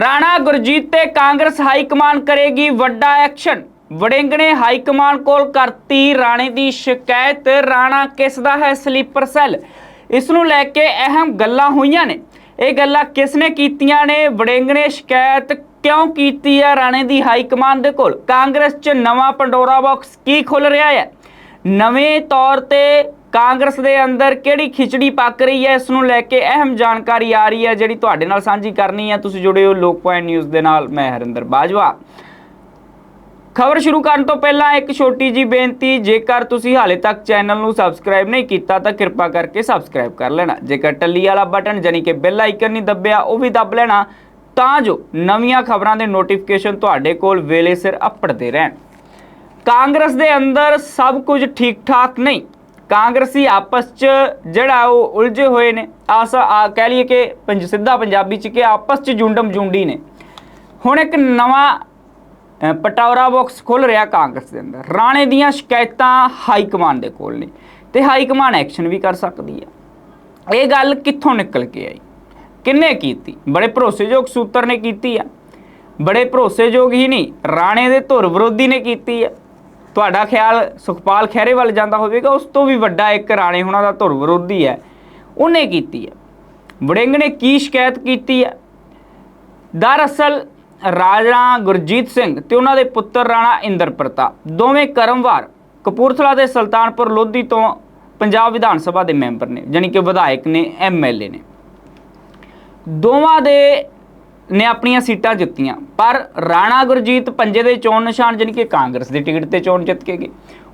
ਰਾਣਾ ਗੁਰਜੀਤ ਤੇ Congress high command ਕਰੇਗੀ ਵੱਡਾ ਐਕਸ਼ਨ। ਵੜਿੰਗਣੇ ਹਾਈ ਕਮਾਨ ਕੋਲ ਕਰਤੀ ਰਾਣੇ ਦੀ ਸ਼ਿਕਾਇਤ। ਰਾਣਾ ਕਿਸ ਦਾ ਹੈ? Sleeper cell. ਇਸ ਨੂੰ ਲੈ ਕੇ ਅਹਿਮ ਗੱਲਾਂ ਹੋਈਆਂ ਨੇ। ਇਹ ਗੱਲਾਂ ਕਿਸ ਨੇ ਕੀਤੀਆਂ ਨੇ? ਵੜਿੰਗ ਸ਼ਿਕਾਇਤ ਕਿਉਂ ਕੀਤੀ ਹੈ ਰਾਣੇ ਦੀ ਹਾਈ ਕਮਾਨ ਦੇ ਕੋਲ? ਕਾਂਗਰਸ 'ਚ ਨਵਾਂ ਪੰਡੋਰਾ ਬਾਕਸ ਕੀ ਖੁੱਲ ਰਿਹਾ ਹੈ? ਨਵੇਂ ਤੌਰ ਤੇ ਕਾਂਗਰਸ ਦੇ ਅੰਦਰ ਕਿਹੜੀ ਖਿਚੜੀ ਪੱਕ ਰਹੀ ਹੈ, ਇਸ ਨੂੰ ਲੈ ਕੇ ਅਹਿਮ ਜਾਣਕਾਰੀ ਆ ਰਹੀ ਹੈ, ਜਿਹੜੀ ਤੁਹਾਡੇ ਨਾਲ ਸਾਂਝੀ ਕਰਨੀ ਹੈ। ਤੁਸੀਂ ਜੁੜੇ ਹੋ ਲੋਕ ਪੁਆਇੰਟ ਨਿਊਜ਼ ਦੇ ਨਾਲ, ਮੈਂ ਹਰਿੰਦਰ ਬਾਜਵਾ। ਖਬਰ ਸ਼ੁਰੂ ਕਰਨ ਤੋਂ ਪਹਿਲਾਂ ਇੱਕ ਛੋਟੀ ਜੀ ਬੇਨਤੀ, ਜੇਕਰ ਤੁਸੀਂ ਹਾਲੇ ਤੱਕ ਚੈਨਲ ਨੂੰ ਸਬਸਕ੍ਰਾਈਬ ਨਹੀਂ ਕੀਤਾ, ਤਾਂ ਕਿਰਪਾ ਕਰਕੇ ਸਬਸਕ੍ਰਾਈਬ ਕਰ ਲੈਣਾ। ਜੇਕਰ ਟੱਲੀ ਵਾਲਾ ਬਟਨ ਜਾਨੀ ਕਿ ਬੈਲ ਆਈਕਨ ਨਹੀਂ ਦੱਬਿਆ, ਉਹ ਵੀ ਦੱਬ ਲੈਣਾ, ਤਾਂ ਜੋ ਨਵੀਆਂ ਖਬਰਾਂ ਦੇ ਨੋਟੀਫਿਕੇਸ਼ਨ ਤੁਹਾਡੇ ਕੋਲ ਵੇਲੇ ਸਿਰ ਅਪੜਦੇ ਰਹਿਣ। ਕਾਂਗਰਸ ਦੇ ਅੰਦਰ ਸਭ ਕੁਝ ਠੀਕ ਠਾਕ ਨਹੀਂ। ਕਾਂਗਰਸੀ ਆਪਸ 'ਚ ਜਿਹੜਾ ਉਹ ਉਲਝੇ ਹੋਏ ਨੇ। ਆਸ ਆ ਕਹਿ ਲਈਏ ਕਿ ਪੰਜ ਸਿੱਧਾ ਪੰਜਾਬੀ 'ਚ ਕਿ ਆਪਸ 'ਚ ਜੁੰਡਮ ਜੁੰਡੀ ਨੇ। ਹੁਣ ਇੱਕ ਨਵਾਂ ਪਟੌਰਾ ਬਾਕਸ ਖੁੱਲ ਰਿਹਾ ਕਾਂਗਰਸ ਦੇ ਅੰਦਰ। ਰਾਣੇ ਦੀਆਂ ਸ਼ਿਕਾਇਤਾਂ ਹਾਈ ਕਮਾਂਡ ਦੇ ਕੋਲ ਨੇ ਤੇ ਹਾਈ ਕਮਾਂਡ ਐਕਸ਼ਨ ਵੀ ਕਰ ਸਕਦੀ ਹੈ। ਇਹ ਗੱਲ ਕਿੱਥੋਂ ਨਿਕਲ ਕੇ ਆਈ? ਕਿੰਨੇ ਕੀਤੀ? ਬੜੇ ਭਰੋਸੇਯੋਗ ਸੂਤਰ ਨੇ ਕੀਤੀ ਆ। ਬੜੇ ਭਰੋਸੇਯੋਗ ਹੀ ਨਹੀਂ, ਰਾਣੇ ਦੇ ਧੁਰ ਵਿਰੋਧੀ ਨੇ ਕੀਤੀ ਆ। ਤੁਹਾਡਾ ਖਿਆਲ ਸੁਖਪਾਲ ਖਹਿਰੇ ਵੱਲ ਜਾਂਦਾ ਹੋਵੇਗਾ, ਉਸ ਤੋਂ ਵੀ ਵੱਡਾ ਇੱਕ ਰਾਣੇ ਹੁਣਾਂ ਦਾ ਧੁਰ ਵਿਰੋਧੀ ਹੈ। ਉਹਨੇ ਕੀਤੀ ਹੈ। ਵੜਿੰਗ ਨੇ ਕੀ ਸ਼ਿਕਾਇਤ ਕੀਤੀ ਹੈ? ਦਰਅਸਲ, ਰਾਜਾ ਗੁਰਜੀਤ ਸਿੰਘ ਤੇ ਉਹਨਾਂ ਦੇ ਪੁੱਤਰ ਰਾਣਾ ਇੰਦਰ ਪ੍ਰਤਾਪ, ਦੋਵੇਂ ਕਰਮਵਾਰ ਕਪੂਰਥਲਾ ਦੇ ਸੁਲਤਾਨਪੁਰ ਲੋਧੀ ਤੋਂ ਪੰਜਾਬ ਵਿਧਾਨ ਸਭਾ ਦੇ ਮੈਂਬਰ ਨੇ, ਜਾਣੀ ਕਿ ਵਿਧਾਇਕ ਨੇ ਐਮਐਲਏ ਨੇ। ਦੋਵਾਂ ਦੇ ਨੇ ਆਪਣੀਆਂ ਸੀਟਾਂ ਜਿੱਤੀਆਂ। ਪਰ ਰਾਣਾ ਗੁਰਜੀਤ ਪੰਜੇ ਦੇ ਚੋਣ ਨਿਸ਼ਾਨ ਜਾਣੀ ਕਿ ਕਾਂਗਰਸ ਦੀ ਟਿਕਟ ਤੇ ਚੋਣ ਜਿੱਤ ਕੇ ਗਏ।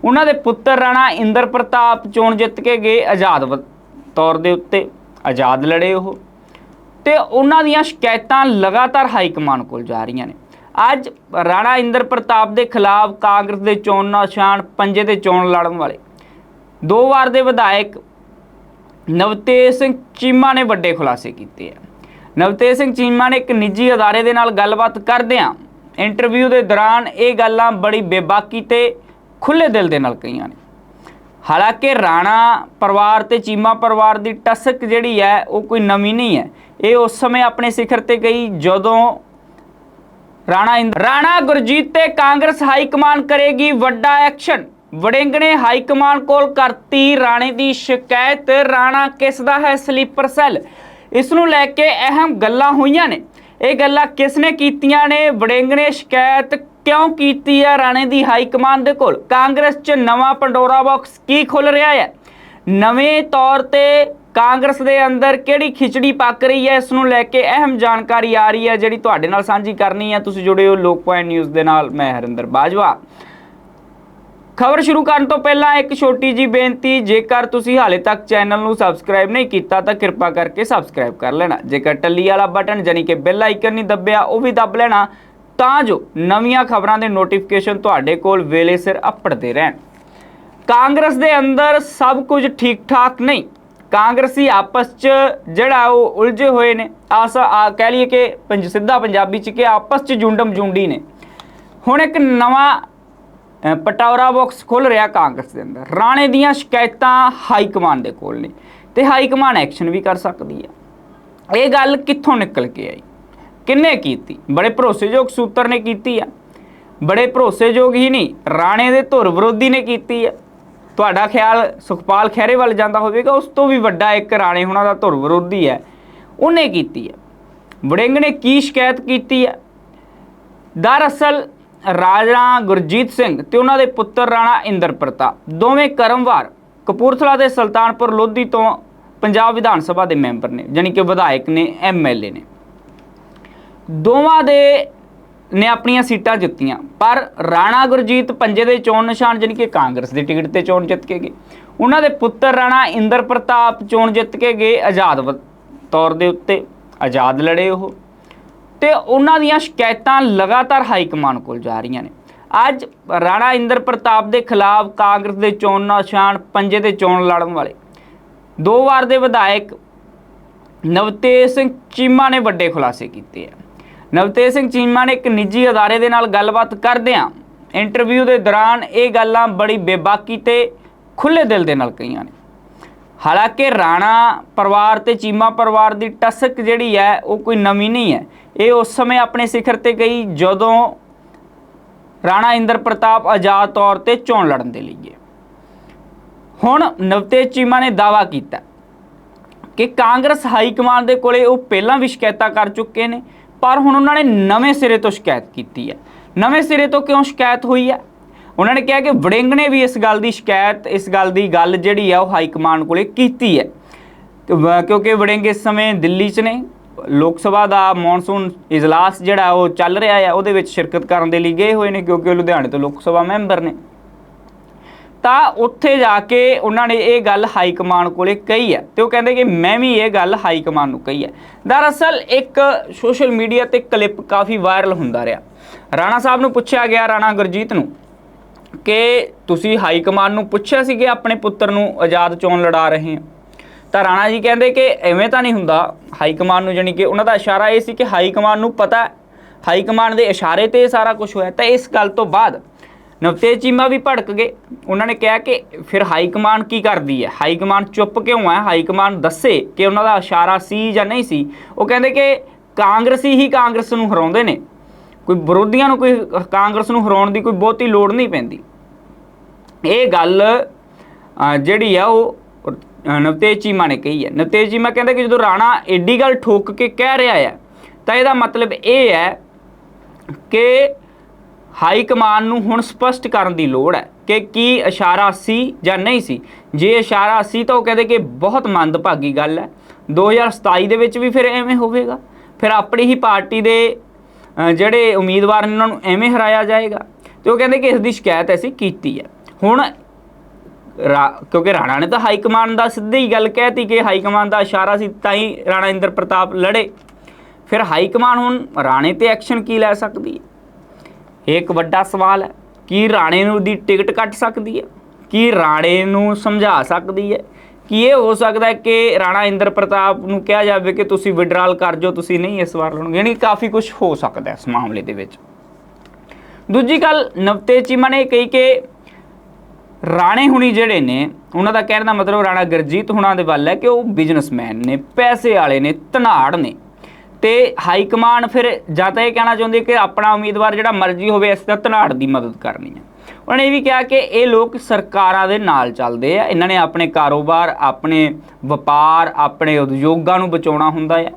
ਉਹਨਾਂ ਦੇ ਪੁੱਤਰ ਰਾਣਾ ਇੰਦਰ ਪ੍ਰਤਾਪ ਚੋਣ ਜਿੱਤ ਕੇ ਗਏ ਆਜ਼ਾਦ ਤੌਰ ਦੇ ਉੱਤੇ। ਆਜ਼ਾਦ ਲੜੇ ਉਹ। ਤੇ ਉਹਨਾਂ ਦੀਆਂ ਸ਼ਿਕਾਇਤਾਂ ਲਗਾਤਾਰ ਹਾਈ ਕਮਾਨ ਕੋਲ ਜਾ ਰਹੀਆਂ ਨੇ। ਅੱਜ ਰਾਣਾ ਇੰਦਰ ਪ੍ਰਤਾਪ ਦੇ ਖਿਲਾਫ ਕਾਂਗਰਸ ਦੇ ਚੋਣ ਨਿਸ਼ਾਨ ਪੰਜੇ ਦੇ ਚੋਣ ਲੜਨ ਵਾਲੇ। ਦੋ ਵਾਰ ਦੇ ਵਿਧਾਇਕ ਨਵਤੇਜ ਸਿੰਘ ਚੀਮਾ ਨੇ ਵੱਡੇ ਖੁਲਾਸੇ ਕੀਤੇ ਆ। ਨਵਤੇਜ ਸਿੰਘ ਚੀਮਾ ਨੇ ਇੱਕ ਨਿੱਜੀ ਅਦਾਰੇ ਦੇ ਨਾਲ ਗੱਲਬਾਤ ਕਰਦਿਆਂ ਇੰਟਰਵਿਊ ਦੇ ਦੌਰਾਨ ਇਹ ਗੱਲਾਂ ਬੜੀ ਬੇਬਾਕੀ ਤੇ ਖੁੱਲੇ ਦਿਲ ਦੇ ਨਾਲ ਕਹੀਆਂ ਨੇ। ਹਾਲਾਂਕਿ ਰਾਣਾ ਪਰਿਵਾਰ ਤੇ ਚੀਮਾ ਪਰਿਵਾਰ ਦੀ ਟਸਕ ਜਿਹੜੀ ਹੈ, ਉਹ ਕੋਈ ਨਵੀਂ ਨਹੀਂ ਹੈ। ਇਹ ਉਸ ਸਮੇਂ ਆਪਣੇ ਸਿਖਰ ਤੇ ਗਈ ਜਦੋਂ ਰਾਣਾ ਰਾਣਾ ਗੁਰਜੀਤ ਤੇ ਕਾਂਗਰਸ ਹਾਈ ਕਮਾਨ ਕਰੇਗੀ ਵੱਡਾ ਐਕਸ਼ਨ। ਵੜਿੰਗਣੇ ਹਾਈ ਕਮਾਨ ਕੋਲ ਕਰਤੀ ਰਾਣੇ ਦੀ ਸ਼ਿਕਾਇਤ। ਰਾਣਾ ਕਿਸ ਦਾ ਹੈ? Sleeper cell. ਇਸ ਨੂੰ ਲੈ ਕੇ ਅਹਿਮ ਗੱਲਾਂ ਹੋਈਆਂ ਨੇ। ਇਹ ਗੱਲਾਂ ਕਿਸ ਨੇ ਕੀਤੀਆਂ ਨੇ? ਵੜਿੰਗ ਨੇ ਸ਼ਿਕਾਇਤ ਕਿਉਂ ਕੀਤੀ ਹੈ ਰਾਣੇ ਦੀ ਹਾਈ ਕਮਾਨ ਦੇ ਕੋਲ? ਕਾਂਗਰਸ 'ਚ ਨਵਾਂ ਪੰਡੋਰਾ ਬਾਕਸ ਕੀ ਖੁੱਲ ਰਿਹਾ ਹੈ? ਨਵੇਂ ਤੌਰ ਤੇ ਕਾਂਗਰਸ ਦੇ ਅੰਦਰ ਕਿਹੜੀ ਖਿਚੜੀ ਪੱਕ ਰਹੀ ਹੈ? ਇਸ ਨੂੰ ਲੈ ਕੇ ਅਹਿਮ ਜਾਣਕਾਰੀ ਆ ਰਹੀ ਹੈ, ਜਿਹੜੀ ਤੁਹਾਡੇ ਨਾਲ ਸਾਂਝੀ ਕਰਨੀ ਹੈ। ਤੁਸੀਂ ਜੁੜੇ ਹੋ ਲੋਕ ਪੁਆਇੰਟ ਨਿਊਜ਼ ਦੇ ਨਾਲ। ਮੈਂ ਹਰਿੰਦਰ ਬਾਜਵਾ। ਖਬਰ ਸ਼ੁਰੂ ਕਰਨ ਤੋਂ ਪਹਿਲਾਂ ਇੱਕ ਛੋਟੀ ਜੀ ਬੇਨਤੀ, ਜੇਕਰ ਤੁਸੀਂ ਹਾਲੇ ਤੱਕ ਚੈਨਲ ਨੂੰ ਸਬਸਕ੍ਰਾਈਬ ਨਹੀਂ ਕੀਤਾ, ਤਾਂ ਕਿਰਪਾ ਕਰਕੇ ਸਬਸਕ੍ਰਾਈਬ ਕਰ ਲੈਣਾ। ਜੇਕਰ ਟੱਲੀ ਵਾਲਾ ਬਟਨ ਜਾਨੀ ਕਿ ਬੈਲ ਆਈਕਨ ਨਹੀਂ ਦੱਬਿਆ, ਉਹ ਵੀ ਦੱਬ ਲੈਣਾ, ਤਾਂ ਜੋ ਨਵੀਆਂ ਖਬਰਾਂ ਦੇ ਨੋਟੀਫਿਕੇਸ਼ਨ ਤੁਹਾਡੇ ਕੋਲ ਵੇਲੇ ਸਿਰ ਅਪੜਦੇ ਰਹਿਣ। ਕਾਂਗਰਸ ਦੇ ਅੰਦਰ ਸਭ ਕੁਝ ਠੀਕ ਠਾਕ ਨਹੀਂ। ਕਾਂਗਰਸੀ ਆਪਸ 'ਚ ਜਿਹੜਾ ਉਹ ਉਲਝੇ ਹੋਏ ਨੇ। ਆਸ, ਆ, ਕਹਿ ਲਈਏ ਕਿ ਪੰਜ ਸਿੱਧਾ ਪੰਜਾਬੀ 'ਚ ਕਿ ਆਪਸ 'ਚ ਜੁੰਡਮ ਜੁੰਡੀ ਨੇ। ਹੁਣ ਇੱਕ ਨਵਾਂ ਪਟੌਰਾ ਬਾਕਸ ਖੁੱਲ ਰਿਹਾ ਕਾਂਗਰਸ ਦੇ ਅੰਦਰ। ਰਾਣੇ ਦੀਆਂ ਸ਼ਿਕਾਇਤਾਂ ਹਾਈ ਕਮਾਂਡ ਦੇ ਕੋਲ ਨੇ ਤੇ ਹਾਈ ਕਮਾਂਡ ਐਕਸ਼ਨ ਵੀ ਕਰ ਸਕਦੀ ਹੈ। ਇਹ ਗੱਲ ਕਿੱਥੋਂ ਨਿਕਲ ਕੇ ਆਈ? ਕਿੰਨੇ ਕੀਤੀ? ਬੜੇ ਭਰੋਸੇਯੋਗ ਸੂਤਰ ਨੇ ਕੀਤੀ ਆ। ਬੜੇ ਭਰੋਸੇਯੋਗ ਹੀ ਨਹੀਂ, ਰਾਣੇ ਦੇ ਧੁਰ ਵਿਰੋਧੀ ਨੇ ਕੀਤੀ ਆ। ਤੁਹਾਡਾ ਖਿਆਲ ਸੁਖਪਾਲ ਖਹਿਰੇ ਵੱਲ ਜਾਂਦਾ ਹੋਵੇਗਾ, ਉਸ ਤੋਂ ਵੀ ਵੱਡਾ ਇੱਕ ਰਾਣੇ ਹੁਣਾਂ ਦਾ ਧੁਰ ਵਿਰੋਧੀ ਹੈ। ਉਹਨੇ ਕੀਤੀ ਹੈ ਵੜਿੰਗ ਨੇ ਕੀ ਸ਼ਿਕਾਇਤ ਕੀਤੀ ਹੈ ਦਰਅਸਲ ਰਾਜਾ ਗੁਰਜੀਤ ਸਿੰਘ ਤੇ ਉਹਨਾਂ ਦੇ ਪੁੱਤਰ ਰਾਣਾ ਇੰਦਰ ਪ੍ਰਤਾਪ। ਦੋਵੇਂ ਕਰਮਵਾਰ ਕਪੂਰਥਲਾ ਦੇ ਸੁਲਤਾਨਪੁਰ ਲੋਧੀ ਤੋਂ ਪੰਜਾਬ ਵਿਧਾਨ ਸਭਾ ਦੇ ਮੈਂਬਰ ਨੇ, ਜਾਣੀ ਕਿ ਵਿਧਾਇਕ ਨੇ ਐਮਐਲਏ ਨੇ। ਦੋਵਾਂ ਦੇ ਨੇ ਆਪਣੀਆਂ ਸੀਟਾਂ ਜਿੱਤੀਆਂ, ਪਰ ਰਾਣਾ ਗੁਰਜੀਤ ਪੰਜੇ ਦੇ ਚੋਣ ਨਿਸ਼ਾਨ, ਜਾਣੀ ਕਿ ਕਾਂਗਰਸ ਦੀ ਟਿਕਟ ਤੇ ਚੋਣ ਜਿੱਤ ਕੇ ਗਏ। ਉਹਨਾਂ ਦੇ ਪੁੱਤਰ ਰਾਣਾ ਇੰਦਰ ਪ੍ਰਤਾਪ ਚੋਣ ਜਿੱਤ ਕੇ ਗਏ, ਆਜ਼ਾਦ ਤੌਰ ਦੇ ਉੱਤੇ, ਆਜ਼ਾਦ ਲੜੇ ਉਹ। ਤੇ ਉਹਨਾਂ ਦੀਆਂ ਸ਼ਿਕਾਇਤਾਂ ਲਗਾਤਾਰ ਹਾਈ ਕਮਾਨ ਕੋਲ ਜਾ ਰਹੀਆਂ ਨੇ। ਅੱਜ ਰਾਣਾ ਇੰਦਰ ਪ੍ਰਤਾਪ ਦੇ ਖਿਲਾਫ ਕਾਂਗਰਸ ਦੇ ਚੋਣ ਨਿਸ਼ਾਨ, ਪੰਜੇ ਤੇ ਚੋਣ ਲੜਨ ਵਾਲੇ। ਦੋ ਵਾਰ ਦੇ ਵਿਧਾਇਕ ਨਵਤੇਜ ਸਿੰਘ ਚੀਮਾ ਨੇ ਵੱਡੇ ਖੁਲਾਸੇ ਕੀਤੇ ਆ। ਨਵਤੇਜ ਸਿੰਘ ਚੀਮਾ ਨੇ ਇੱਕ ਨਿੱਜੀ ਅਦਾਰੇ ਦੇ ਨਾਲ ਗੱਲਬਾਤ ਕਰਦਿਆਂ ਇੰਟਰਵਿਊ ਦੇ ਦੌਰਾਨ ਇਹ ਗੱਲਾਂ ਬੜੀ ਬੇਬਾਕੀ ਤੇ ਖੁੱਲੇ ਦਿਲ ਦੇ ਨਾਲ ਕਹੀਆਂ ਨੇ। ਹਾਲਾਂਕਿ ਰਾਣਾ ਪਰਿਵਾਰ ਤੇ ਚੀਮਾ ਪਰਿਵਾਰ ਦੀ ਟਸਕ ਜਿਹੜੀ ਹੈ, ਉਹ ਕੋਈ ਨਵੀਂ ਨਹੀਂ ਹੈ। ਇਹ ਉਸ ਸਮੇਂ ਆਪਣੇ ਸਿਖਰ ਤੇ ਗਈ ਜਦੋਂ ਰਾਣਾ ਇੰਦਰ ਪ੍ਰਤਾਪ ਆਜ਼ਾਦ ਤੌਰ ਤੇ ਚੋਣ ਲੜਨ ਦੇ ਲਈ ਗਏ। ਹੁਣ ਨਵਤੇਜ ਚੀਮਾ ਨੇ ਦਾਵਾ ਕੀਤਾ ਕਿ ਕਾਂਗਰਸ ਹਾਈ ਕਮਾਂਡ ਦੇ ਕੋਲੇ ਉਹ ਪਹਿਲਾਂ ਵੀ ਸ਼ਿਕਾਇਤਾਂ ਕਰ ਚੁੱਕੇ ਨੇ, ਪਰ ਹੁਣ ਉਹਨਾਂ ਨੇ ਨਵੇਂ ਸਿਰੇ ਤੋਂ ਸ਼ਿਕਾਇਤ ਕੀਤੀ ਹੈ। ਨਵੇਂ ਸਿਰੇ ਤੋਂ ਕਿਉਂ ਸ਼ਿਕਾਇਤ ਹੋਈ ਹੈ? ਉਹਨਾਂ ਨੇ ਕਿਹਾ ਕਿ ਵੜਿੰਗ ਨੇ ਵੀ ਇਸ ਗੱਲ ਦੀ ਸ਼ਿਕਾਇਤ, ਇਸ ਗੱਲ ਦੀ ਗੱਲ ਜਿਹੜੀ ਆ ਉਹ ਹਾਈ ਕਮਾਂਡ ਕੋਲੇ ਕੀਤੀ ਹੈ। ਕਿਉਂਕਿ ਵੜਿੰਗ ਇਸ ਸਮੇਂ ਦਿੱਲੀ 'ਚ ਨੇ, ਲੋਕ ਸਭਾ ਦਾ ਮੌਨਸੂਨ ਇਜਲਾਸ ਜਿਹੜਾ ਉਹ ਚੱਲ ਰਿਹਾ ਹੈ ਉਹਦੇ ਵਿੱਚ ਸ਼ਿਰਕਤ ਕਰਨ ਦੇ ਲਈ ਗਏ ਹੋਏ ਨੇ, ਕਿਉਂਕਿ ਉਹ ਲੁਧਿਆਣੇ ਤੋਂ ਲੋਕ ਸਭਾ ਮੈਂਬਰ ਨੇ। ਤਾਂ ਉੱਥੇ ਜਾ ਕੇ ਉਹਨਾਂ ਨੇ ਇਹ ਗੱਲ ਹਾਈ ਕਮਾਂਡ ਕੋਲੇ ਕਹੀ ਹੈ ਤੇ ਉਹ ਕਹਿੰਦੇ ਕਿ ਮੈਂ ਵੀ ਇਹ ਗੱਲ ਹਾਈ ਕਮਾਂਡ ਨੂੰ ਕਹੀ ਹੈ। ਦਰਅਸਲ ਇੱਕ ਸੋਸ਼ਲ ਮੀਡੀਆ ਤੇ ਕਲਿੱਪ ਕਾਫੀ ਵਾਇਰਲ ਹੁੰਦਾ ਰਿਹਾ। ਰਾਣਾ ਸਾਹਿਬ ਨੂੰ ਪੁੱਛਿਆ ਗਿਆ, ਰਾਣਾ ਗੁਰਜੀਤ ਨੂੰ ਕਿ ਤੁਸੀਂ ਹਾਈ ਕਮਾਂਡ ਨੂੰ ਪੁੱਛਿਆ ਸੀ ਕਿ ਆਪਣੇ ਪੁੱਤਰ ਨੂੰ ਆਜ਼ਾਦ ਚੋਣ ਲੜਾ ਰਹੇ ਹੋ? ਤਾਂ ਰਾਣਾ ਜੀ ਕਹਿੰਦੇ ਕਿ ਐਵੇਂ ਤਾਂ ਨਹੀਂ ਹੁੰਦਾ। ਹਾਈ ਕਮਾਂਡ ਨੂੰ ਜਾਣੀ ਕਿ ਉਹਨਾਂ ਦਾ ਇਸ਼ਾਰਾ ਇਹ ਸੀ ਕਿ ਹਾਈ ਕਮਾਂਡ ਨੂੰ ਪਤਾ ਹਾਈ ਕਮਾਂਡ ਦੇ ਇਸ਼ਾਰੇ ਤੇ ਸਾਰਾ ਕੁਝ ਹੋਇਆ। ਤਾਂ ਇਸ ਗੱਲ ਤੋਂ ਬਾਅਦ ਨਵਤੇਜ ਚੀਮਾ ਵੀ ਭੜਕ ਗਏ। ਉਹਨਾਂ ਨੇ ਕਿਹਾ ਕਿ ਫਿਰ ਹਾਈ ਕਮਾਂਡ ਕੀ ਕਰਦੀ ਹੈ? ਹਾਈ ਕਮਾਂਡ ਚੁੱਪ ਕਿਉਂ ਹੈ? ਹਾਈ ਕਮਾਂਡ ਦੱਸੇ ਕਿ ਉਹਨਾਂ ਦਾ ਇਸ਼ਾਰਾ ਸੀ ਜਾਂ ਨਹੀਂ ਸੀ? ਉਹ ਕਹਿੰਦੇ ਕਿ ਕਾਂਗਰਸੀ ਹੀ ਕਾਂਗਰਸ ਨੂੰ ਹਰਾਉਂਦੇ ਨੇ। ਕੋਈ ਵਿਰੋਧੀਆਂ ਨੂੰ, ਕੋਈ ਕਾਂਗਰਸ ਨੂੰ ਹਰਾਉਣ ਦੀ ਕੋਈ ਬਹੁਤੀ ਲੋੜ ਨਹੀਂ ਪੈਂਦੀ। ਇਹ ਗੱਲ ਜਿਹੜੀ ਆ ਉਹ ਨਵਤੇਜ ਚੀਮਾ ਨੇ ਕਹੀ ਹੈ। ਨਵਤੇਜ ਚੀਮਾ ਕਹਿੰਦਾ ਕਿ ਜਦੋਂ ਰਾਣਾ ਐਡੀ ਗੱਲ ਠੋਕ ਕੇ ਕਹਿ ਰਿਹਾ ਹੈ ਤਾਂ ਇਹਦਾ ਮਤਲਬ ਇਹ ਹੈ ਕਿ ਹਾਈ ਕਮਾਨ ਨੂੰ ਹੁਣ ਸਪਸ਼ਟ ਕਰਨ ਦੀ ਲੋੜ ਹੈ ਕਿ ਕੀ ਇਸ਼ਾਰਾ ਸੀ ਜਾਂ ਨਹੀਂ ਸੀ। ਜੇ ਇਸ਼ਾਰਾ ਸੀ ਤਾਂ ਉਹ ਕਹਿੰਦੇ ਕਿ ਬਹੁਤ ਮੰਦਭਾਗੀ ਗੱਲ ਹੈ। 2027 ਦੇ ਵਿੱਚ ਵੀ ਫਿਰ ਐਵੇਂ ਹੋਵੇਗਾ। ਫਿਰ ਆਪਣੀ ਹੀ ਪਾਰਟੀ ਦੇ ਜਿਹੜੇ ਉਮੀਦਵਾਰ ਨੇ ਉਹਨਾਂ ਨੂੰ ਐਵੇਂ ਹਰਾਇਆ ਜਾਏਗਾ, ਤੇ ਉਹ ਕਹਿੰਦੇ ਕਿ ਇਸ ਦੀ ਸ਼ਿਕਾਇਤ ਅਸੀਂ ਕੀਤੀ ਹੈ। ਹੁਣ ਰਾ- ਕਿਉਂਕਿ ਰਾਣਾ ਨੇ ਤਾਂ ਹਾਈ ਕਮਾਂਡ ਦਾ ਸਿੱਧੀ ਹੀ ਗੱਲ ਕਹਿਤੀ ਕਿ ਹਾਈ ਕਮਾਂਡ ਦਾ ਇਸ਼ਾਰਾ ਸੀ, ਤਾਂ ਹੀ ਰਾਣਾ ਇੰਦਰ ਪ੍ਰਤਾਪ ਲੜੇ। ਫਿਰ ਹਾਈ ਕਮਾਂਡ ਹੁਣ ਰਾਣੇ ਤੇ ਐਕਸ਼ਨ ਕੀ ਲੈ ਸਕਦੀ ਹੈ? ਇਹ ਇੱਕ ਵੱਡਾ ਸਵਾਲ ਹੈ। ਕੀ ਰਾਣੇ ਨੂੰ ਦੀ ਟਿਕਟ ਕੱਟ ਸਕਦੀ ਹੈ? ਕੀ ਰਾਣੇ ਨੂੰ ਸਮਝਾ ਸਕਦੀ ਹੈ? ਕੀ ਇਹ ਹੋ ਸਕਦਾ ਹੈ ਕਿ ਰਾਣਾ ਇੰਦਰ ਪ੍ਰਤਾਪ ਨੂੰ ਕਿਹਾ ਜਾਵੇ ਕਿ ਤੁਸੀਂ ਵਿਡਰਾਲ ਕਰ ਜੋ ਤੁਸੀਂ ਨਹੀਂ ਇਸ ਵਾਰ ਲੜੋਗੇ। ਯਾਨੀ ਕਾਫੀ ਕੁਝ ਹੋ ਸਕਦਾ ਇਸ ਮਾਮਲੇ ਦੇ ਵਿੱਚ। ਦੂਜੀ ਗੱਲ, ਨਵਤੇਜ ਚੀਮਾ ਨੇ ਇਹ ਕਹੀ ਕਿ ਰਾਣੇ ਹੁਣੀ ਜਿਹੜੇ ਨੇ, ਉਹਨਾਂ ਦਾ ਕਹਿਣ ਦਾ ਮਤਲਬ ਰਾਣਾ ਗੁਰਜੀਤ ਹੁਣਾਂ ਦੇ ਵੱਲ ਹੈ ਕਿ ਉਹ ਬਿਜ਼ਨਸਮੈਨ ਨੇ, ਪੈਸੇ ਵਾਲੇ ਨੇ, ਧਨਾੜ ਨੇ। ਤੇ ਹਾਈ ਕਮਾਂਡ ਫਿਰ ਜਾਂ ਤਾਂ ਇਹ ਕਹਿਣਾ ਚਾਹੁੰਦੀ ਕਿ ਆਪਣਾ ਉਮੀਦਵਾਰ ਜਿਹੜਾ ਮਰਜ਼ੀ ਹੋਵੇ ਇਸ ਦਾ ਧਨਾੜ ਦੀ ਮਦਦ ਕਰਨੀ ਹੈ ਉਹਨੇ ਇਹ ਵੀ ਕਿਹਾ ਕਿ ਇਹ ਲੋਕ ਸਰਕਾਰਾਂ ਦੇ ਨਾਲ ਚੱਲਦੇ ਆ। ਇਹਨਾਂ ਨੇ ਆਪਣੇ ਕਾਰੋਬਾਰ, ਆਪਣੇ ਵਪਾਰ, ਆਪਣੇ ਉਦਯੋਗਾਂ ਨੂੰ ਬਚਾਉਣਾ ਹੁੰਦਾ ਹੈ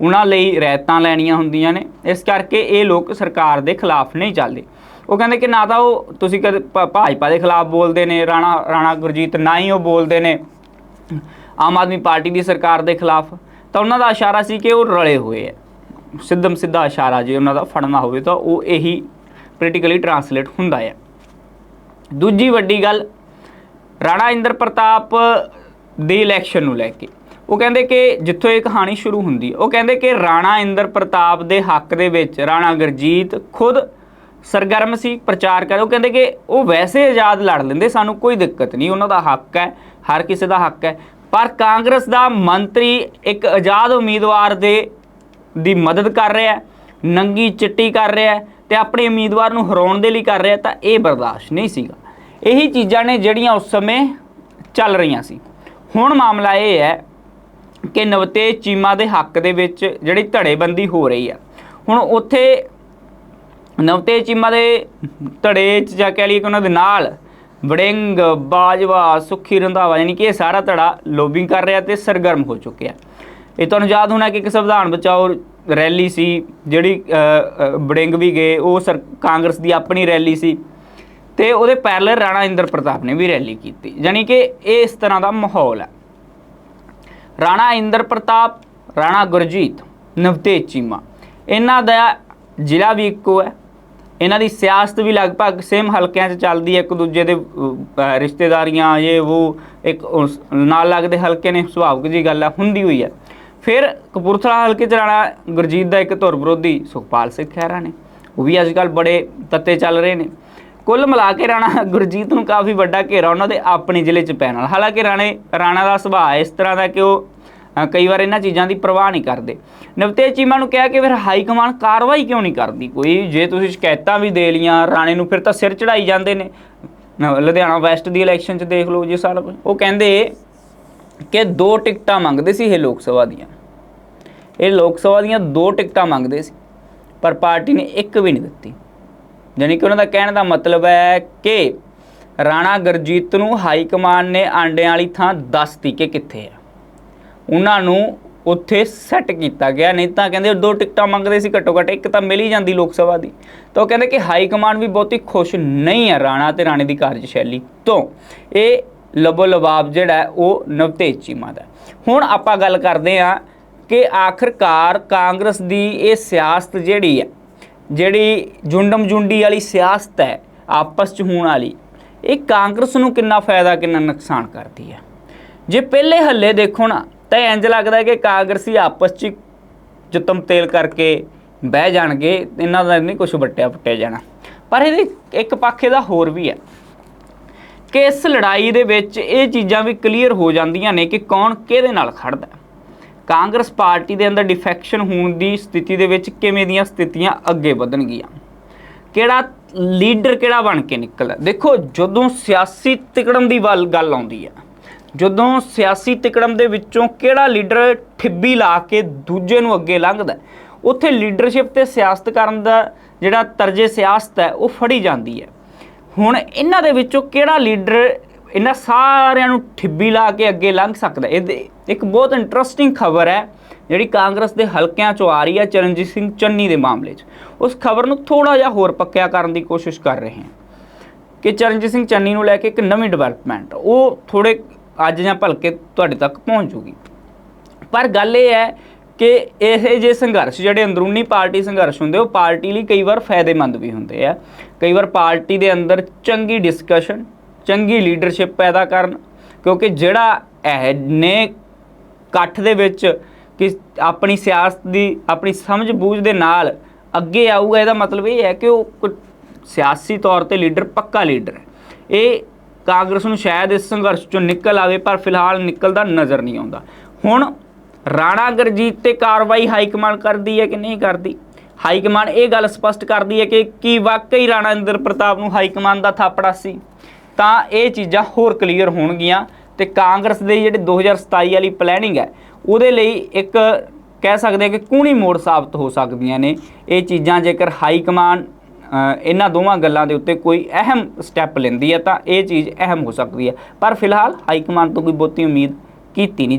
ਉਹਨਾਂ ਲਈ ਰਿਆਇਤਾਂ ਲੈਣੀਆਂ ਹੁੰਦੀਆਂ ਨੇ। ਇਸ ਕਰਕੇ ਇਹ ਲੋਕ ਸਰਕਾਰ ਦੇ ਖਿਲਾਫ ਨਹੀਂ ਚੱਲਦੇ। ਉਹ ਕਹਿੰਦੇ ਕਿ ਨਾ ਤਾਂ ਉਹ ਤੁਸੀਂ ਕਦੇ ਭ- ਭਾਜਪਾ ਦੇ ਖਿਲਾਫ ਬੋਲਦੇ ਨੇ, ਰਾਣਾ ਰਾਣਾ ਗੁਰਜੀਤ, ਨਾ ਹੀ ਉਹ ਬੋਲਦੇ ਨੇ। ਆਮ ਆਦਮੀ ਪਾਰਟੀ ਦੀ ਸਰਕਾਰ ਦੇ ਖਿਲਾਫ। ਤਾਂ ਉਹਨਾਂ ਦਾ ਇਸ਼ਾਰਾ ਸੀ ਕਿ ਉਹ ਰਲੇ ਹੋਏ ਹੈ ਸਿੱਧਮ ਸਿੱਧਾ ਇਸ਼ਾਰਾ ਜੇ ਉਹਨਾਂ ਦਾ ਫੜਨਾ ਹੋਵੇ ਤਾਂ ਉਹ ਇਹੀ ਪ੍ਰੈਕਟੀਕਲੀ ਟਰਾਂਸਲੇਟ ਹੁੰਦਾ ਹੈ ਦੂਜੀ ਵੱਡੀ ਗੱਲ, ਰਾਣਾ ਇੰਦਰ ਪ੍ਰਤਾਪ ਦੇ ਇਲੈਕਸ਼ਨ ਨੂੰ ਲੈ ਕੇ। ਉਹ ਕਹਿੰਦੇ ਕਿ ਜਿੱਥੋਂ ਇਹ ਕਹਾਣੀ ਸ਼ੁਰੂ ਹੁੰਦੀ, ਉਹ ਕਹਿੰਦੇ ਕਿ ਰਾਣਾ ਇੰਦਰ ਪ੍ਰਤਾਪ ਦੇ ਹੱਕ ਦੇ ਵਿੱਚ ਰਾਣਾ ਗੁਰਜੀਤ ਖੁਦ ਸਰਗਰਮ ਸੀ, ਪ੍ਰਚਾਰ ਕਰ, ਉਹ ਕਹਿੰਦੇ ਕਿ ਉਹ ਵੈਸੇ ਆਜ਼ਾਦ ਲੜ ਲੈਂਦੇ, ਸਾਨੂੰ ਕੋਈ ਦਿੱਕਤ ਨਹੀਂ, ਉਹਨਾਂ ਦਾ ਹੱਕ ਹੈ, ਹਰ ਕਿਸੇ ਦਾ ਹੱਕ ਹੈ। ਪਰ ਕਾਂਗਰਸ ਦਾ ਮੰਤਰੀ ਇੱਕ ਆਜ਼ਾਦ ਉਮੀਦਵਾਰ ਦੇ, ਦੀ ਮਦਦ ਕਰ ਰਿਹਾ ਹੈ, ਨੰਗੀ ਚਿੱਟੀ ਕਰ ਰਿਹਾ ਹੈ ਤੇ ਆਪਣੇ ਉਮੀਦਵਾਰ ਨੂੰ ਹਰਾਉਣ ਦੇ ਲਈ ਕਰ ਰਿਹਾ ਤਾਂ ਇਹ ਬਰਦਾਸ਼ਤ ਨਹੀਂ ਸੀਗਾ। ਇਹੀ ਚੀਜ਼ਾਂ ਨੇ ਜਿਹੜੀਆਂ ਉਸ ਸਮੇਂ ਚੱਲ ਰਹੀਆਂ ਸੀ। ਹੁਣ ਮਾਮਲਾ ਇਹ ਹੈ ਕਿ ਨਵਤੇਜ ਚੀਮਾ ਦੇ ਹੱਕ ਦੇ ਵਿੱਚ ਜਿਹੜੀ ਧੜੇਬੰਦੀ ਹੋ ਰਹੀ ਹੈ। ਹੁਣ ਉੱਥੇ ਨਵਤੇਜ ਚੀਮਾ ਦੇ ਧੜੇ ਚ ਜਾ ਕੇ ਲਈ ਕਿ ਉਹਨਾਂ ਦੇ ਨਾਲ ਵੜਿੰਗ, ਬਾਜਵਾ, ਸੁਖੀ ਰੰਧਾਵਾ, ਯਾਨੀ ਕਿ ਇਹ ਸਾਰਾ ਧੜਾ ਲੋਬਿੰਗ ਕਰ ਰਿਹਾ ਤੇ ਸਰਗਰਮ ਹੋ ਚੁੱਕਿਆ। ਇਹ ਤੁਹਾਨੂੰ ਯਾਦ ਹੋਣਾ ਕਿ ਇੱਕ ਸੰਵਿਧਾਨ ਬਚਾਓ ਰੈਲੀ ਸੀ, ਜਿਹੜੀ ਵੜਿੰਗ ਵੀ ਗਏ, ਉਹ ਸਰ, ਕਾਂਗਰਸ ਦੀ ਆਪਣੀ ਰੈਲੀ ਸੀ ਤੇ ਉਹਦੇ ਪੈਰਲਰ ਰਾਣਾ ਇੰਦਰ ਪ੍ਰਤਾਪ ਨੇ ਵੀ ਰੈਲੀ ਕੀਤੀ। ਯਾਨੀ ਕਿ ਇਹ ਇਸ ਤਰ੍ਹਾਂ ਦਾ ਮਾਹੌਲ ਹੈ। ਰਾਣਾ ਇੰਦਰ ਪ੍ਰਤਾਪ, ਰਾਣਾ ਗੁਰਜੀਤ, ਨਵਤੇਜ ਚੀਮਾ, ਇਹਨਾਂ ਦਾ ਜ਼ਿਲ੍ਹਾ ਵੀ ਇੱਕੋ ਹੈ। ਇਹਨਾਂ ਦੀ ਸਿਆਸਤ ਵੀ ਲਗਭਗ ਸੇਮ ਹਲਕਿਆਂ 'ਚ ਚੱਲਦੀ ਹੈ, ਇੱਕ ਦੂਜੇ ਦੇ ਰਿਸ਼ਤੇਦਾਰੀਆਂ, ਇਹ ਉਹ ਇੱਕ ਨਾਲ ਲੱਗਦੇ ਹਲਕੇ ਨੇ, ਸੁਭਾਵਿਕ ਜੀ ਗੱਲ ਹੈ ਹੁੰਦੀ ਹੋਈ ਹੈ ਫਿਰ ਕਪੂਰਥਲਾ ਹਲਕੇ 'ਚ ਰਾਣਾ ਗੁਰਜੀਤ ਦਾ ਇੱਕ ਧੁਰ ਵਿਰੋਧੀ ਸੁਖਪਾਲ ਸਿੰਘ ਖਹਿਰਾ ਨੇ, ਉਹ ਵੀ ਅੱਜ ਕੱਲ੍ਹ ਬੜੇ ਤੱਤੇ ਚੱਲ ਰਹੇ ਨੇ। ਕੁੱਲ ਮਿਲਾ ਕੇ ਰਾਣਾ ਗੁਰਜੀਤ ਨੂੰ ਕਾਫੀ ਵੱਡਾ ਘੇਰਾ ਉਹਨਾਂ ਦੇ ਆਪਣੇ ਜ਼ਿਲ੍ਹੇ 'ਚ ਪੈਣ ਨਾਲ ਹਾਲਾਂਕਿ ਰਾਣੇ, ਰਾਣਾ ਦਾ ਸੁਭਾਅ ਇਸ ਤਰ੍ਹਾਂ ਦਾ ਕਿ ਉਹ ਕਈ ਵਾਰ ਇਹਨਾਂ ਚੀਜ਼ਾਂ ਦੀ ਪਰਵਾਹ ਨਹੀਂ ਕਰਦੇ। ਨਵਤੇਜ ਚੀਮਾ ਨੂੰ ਕਿਹਾ ਕਿ ਫਿਰ ਹਾਈ ਕਮਾਂਡ ਕਾਰਵਾਈ ਕਿਉਂ ਨਹੀਂ ਕਰਦੀ? ਕੋਈ ਜੇ ਤੁਸੀਂ ਸ਼ਿਕਾਇਤਾਂ ਵੀ ਦੇ ਲੀਆਂ ਰਾਣੇ ਨੂੰ ਫਿਰ ਤਾਂ ਸਿਰ ਚੜਾਈ ਜਾਂਦੇ ਨੇ। ਲੁਧਿਆਣਾ ਵੈਸਟ ਦੀ ਇਲੈਕਸ਼ਨ 'ਚ ਦੇਖ ਲਓ ਜੇ ਸਾਲ ਉਹ ਕਹਿੰਦੇ ਕਿ ਦੋ ਟਿਕਟਾਂ ਮੰਗਦੇ ਸੀ ਇਹ ਲੋਕ ਸਭਾ ਦੀਆਂ। ਇਹ ਲੋਕ ਸਭਾ ਦੀਆਂ ਦੋ ਟਿਕਟਾਂ ਮੰਗਦੇ ਸੀ, ਪਰ ਪਾਰਟੀ ਨੇ ਇੱਕ ਵੀ ਨਹੀਂ ਦਿੱਤੀ। ਯਾਨੀ ਕਿ ਉਹਨਾਂ ਦਾ ਕਹਿਣ ਦਾ ਮਤਲਬ ਹੈ ਕਿ ਰਾਣਾ ਗੁਰਜੀਤ ਨੂੰ ਹਾਈ ਕਮਾਂਡ ਨੇ ਆਂਡਿਆਂ ਵਾਲੀ ਥਾਂ ਦੱਸਤੀ ਕਿ ਕਿੱਥੇ ਆ। ਉਹਨਾਂ ਨੂੰ ਉੱਥੇ ਸੈੱਟ ਕੀਤਾ ਗਿਆ। ਨਹੀਂ ਤਾਂ ਕਹਿੰਦੇ ਦੋ ਟਿਕਟਾਂ ਮੰਗਦੇ ਸੀ ਘੱਟੋ ਘੱਟ, ਇੱਕ ਤਾਂ ਮਿਲ ਹੀ ਜਾਂਦੀ ਲੋਕ ਸਭਾ ਦੀ। ਤਾਂ ਉਹ ਕਹਿੰਦੇ ਕਿ ਹਾਈ ਕਮਾਂਡ ਵੀ ਬਹੁਤੀ ਖੁਸ਼ ਨਹੀਂ ਹੈ ਰਾਣਾ ਤੇ ਰਾਣੀ ਦੀ ਕਾਰਜਸ਼ੈਲੀ ਤੋਂ। ਇਹ ਲਬੋ ਲਬਾਬ ਜਿਹੜਾ ਉਹ ਨਵਤੇਜ ਚੀਮਾ ਦਾ ਹੁਣ ਆਪਾਂ ਗੱਲ ਕਰਦੇ ਹਾਂ ਕਿ ਆਖਰਕਾਰ ਕਾਂਗਰਸ ਦੀ ਇਹ ਸਿਆਸਤ ਜਿਹੜੀ ਹੈ, ਜਿਹੜੀ ਜੁੰਡਮ ਜੁੰਡੀ ਵਾਲੀ ਸਿਆਸਤ ਹੈ, ਆਪਸ ਚ ਹੋਣ ਵਾਲੀ, ਇਹ ਕਾਂਗਰਸ ਨੂੰ ਕਿੰਨਾ ਫਾਇਦਾ, ਕਿੰਨਾ ਨੁਕਸਾਨ ਕਰਦੀ ਹੈ। ਜੇ ਪਹਿਲੇ ਹੱਲੇ ਦੇਖੋ ਨਾ ਤਾਂ ਇੰਜ ਲੱਗਦਾ ਕਿ ਕਾਂਗਰਸੀ ਆਪਸ 'ਚ ਜੁਤਮ ਤੇਲ ਕਰਕੇ ਬਹਿ ਜਾਣਗੇ, ਇਹਨਾਂ ਦਾ ਨਹੀਂ ਕੁਝ ਵੱਟਿਆ ਫੁੱਟਿਆ ਜਾਣਾ। ਪਰ ਇਹਦੇ ਇੱਕ ਪੱਖ ਦਾ ਹੋਰ ਵੀ ਹੈ ਕਿ ਇਸ ਲੜਾਈ ਦੇ ਵਿੱਚ ਇਹ ਚੀਜ਼ਾਂ ਵੀ ਕਲੀਅਰ ਹੋ ਜਾਂਦੀਆਂ ਨੇ ਕਿ ਕੌਣ ਕਿਹਦੇ ਨਾਲ ਖੜਦਾ ਕਾਂਗਰਸ ਪਾਰਟੀ ਦੇ ਅੰਦਰ ਡਿਫੈਕਸ਼ਨ ਹੋਣ ਦੀ ਸਥਿਤੀ ਦੇ ਵਿੱਚ ਕਿਵੇਂ ਦੀਆਂ ਸਥਿਤੀਆਂ ਅੱਗੇ ਵਧਣਗੀਆਂ? ਕਿਹੜਾ ਲੀਡਰ ਕਿਹੜਾ ਬਣ ਕੇ ਨਿਕਲਦਾ? ਦੇਖੋ, ਜਦੋਂ ਸਿਆਸੀ ਤਿਕੜਨ ਦੀ ਵੱਲ ਗੱਲ ਆਉਂਦੀ ਹੈ ਜਦੋਂ ਸਿਆਸੀ ਤਿਕੜਮ ਦੇ ਵਿੱਚੋਂ ਕਿਹੜਾ ਲੀਡਰ ਠਿੱਬੀ ਲਾ ਕੇ ਦੂਜੇ ਨੂੰ ਅੱਗੇ ਲੰਘਦਾ ਉੱਥੇ ਲੀਡਰਸ਼ਿਪ ਤੇ ਸਿਆਸਤ ਕਰਨ ਦਾ ਜਿਹੜਾ ਤਰਜੇ ਸਿਆਸਤ ਹੈ, ਉਹ ਫੜੀ ਜਾਂਦੀ ਹੈ। ਹੁਣ ਇਹਨਾਂ ਦੇ ਵਿੱਚੋਂ ਕਿਹੜਾ ਲੀਡਰ ਇਹਨਾਂ ਸਾਰਿਆਂ ਨੂੰ ਠਿੱਬੀ ਲਾ ਕੇ ਅੱਗੇ ਲੰਘ ਸਕਦਾ ਹੈ? ਇਹਦੇ ਇੱਕ ਬਹੁਤ ਇੰਟਰਸਟਿੰਗ ਖਬਰ ਹੈ, ਜਿਹੜੀ ਕਾਂਗਰਸ ਦੇ ਹਲਕਿਆਂ ਚੋਂ ਆ ਰਹੀ ਹੈ ਚਰਨਜੀਤ ਸਿੰਘ ਚੰਨੀ ਦੇ ਮਾਮਲੇ 'ਚ। ਉਸ ਖਬਰ ਨੂੰ ਥੋੜਾ ਜਿਹਾ ਹੋਰ ਪੱਕਿਆ ਕਰਨ ਦੀ ਕੋਸ਼ਿਸ਼ ਕਰ ਰਹੇ ਹਾਂ ਕਿ ਚਰਨਜੀਤ ਸਿੰਘ ਚੰਨੀ ਨੂੰ ਲੈ ਕੇ ਇੱਕ ਨਵੀਂ ਡਿਵੈਲਪਮੈਂਟ ਉਹ ਥੋੜੇ ਅੱਜ ਜਾਂ ਭਲਕੇ ਤੁਹਾਡੇ ਤੱਕ ਪਹੁੰਚ ਜੂਗੀ। ਪਰ ਗੱਲ ਇਹ ਹੈ ਕਿ ਇਹ ਜੇ ਸੰਘਰਸ਼, ਜਿਹੜੇ ਅੰਦਰੂਨੀ ਪਾਰਟੀ ਸੰਘਰਸ਼ ਹੁੰਦੇ, ਉਹ ਪਾਰਟੀ ਲਈ ਕਈ ਵਾਰ ਫਾਇਦੇਮੰਦ ਵੀ ਹੁੰਦੇ ਆ। ਕਈ ਵਾਰ ਪਾਰਟੀ ਦੇ ਅੰਦਰ ਚੰਗੀ ਡਿਸਕਸ਼ਨ ਚੰਗੀ ਲੀਡਰਸ਼ਿਪ ਪੈਦਾ ਕਰਨ, ਕਿਉਂਕਿ ਜਿਹੜਾ ਇਹਨੇ ਇਕੱਠ ਦੇ ਵਿੱਚ ਕਿ ਆਪਣੀ ਸਿਆਸਤ ਦੀ, ਆਪਣੀ ਸਮਝ ਬੂਝ ਦੇ ਨਾਲ ਅੱਗੇ ਆਊਗਾ, ਇਹਦਾ ਮਤਲਬ ਇਹ ਹੈ ਕਿ ਉਹ ਕੋਈ ਸਿਆਸੀ ਤੌਰ ਤੇ ਲੀਡਰ ਪੱਕਾ ਲੀਡਰ ਹੈ। ਇਹ ਕਾਂਗਰਸ ਨੂੰ ਸ਼ਾਇਦ ਇਸ ਸੰਘਰਸ਼ ਚੋਂ ਨਿਕਲ ਆਵੇ, ਪਰ ਫਿਲਹਾਲ ਨਿਕਲਦਾ ਨਜ਼ਰ ਨਹੀਂ ਆਉਂਦਾ। ਹੁਣ ਰਾਣਾ ਗੁਰਜੀਤ ਤੇ ਕਾਰਵਾਈ ਹਾਈ ਕਮਾਂਡ ਕਰਦੀ ਹੈ ਕਿ ਨਹੀਂ ਕਰਦੀ? ਹਾਈ ਕਮਾਂਡ ਇਹ ਗੱਲ ਸਪਸ਼ਟ ਕਰਦੀ ਹੈ ਕਿ ਕੀ ਵਾਕਈ ਰਾਣਾ ਇੰਦਰ ਪ੍ਰਤਾਪ ਨੂੰ ਹਾਈ ਕਮਾਂਡ ਦਾ ਥਾਪੜਾ ਸੀ? ਤਾਂ ਇਹ ਚੀਜ਼ਾਂ ਹੋਰ ਕਲੀਅਰ ਹੋਣਗੀਆਂ ਤੇ ਕਾਂਗਰਸ ਦੇ ਜਿਹੜੇ 2027 ਵਾਲੀ ਪਲੈਨਿੰਗ ਹੈ, ਉਹਦੇ ਲਈ ਇੱਕ ਕਹਿ ਸਕਦੇ ਹਾਂ ਕਿ ਕੂਣੀ ਮੋੜ ਸਾਬਤ ਹੋ ਸਕਦੀਆਂ ਨੇ। ਇਹ ਚੀਜ਼ਾਂ ਜੇਕਰ ਹਾਈ ਕਮਾਂਡ ਇਹਨਾਂ ਦੋਵਾਂ ਗੱਲਾਂ ਦੇ ਉੱਤੇ ਕੋਈ ਅਹਿਮ ਸਟੈਪ ਲੈਂਦੀ ਹੈ ਤਾਂ ਇਹ ਚੀਜ਼ ਅਹਿਮ ਹੋ ਸਕਦੀ ਹੈ। ਪਰ ਫਿਲਹਾਲ ਹਾਈ ਕਮਾਂਡ ਤੋਂ ਕੋਈ ਬਹੁਤੀ ਉਮੀਦ ਕੀਤੀ ਨਹੀਂ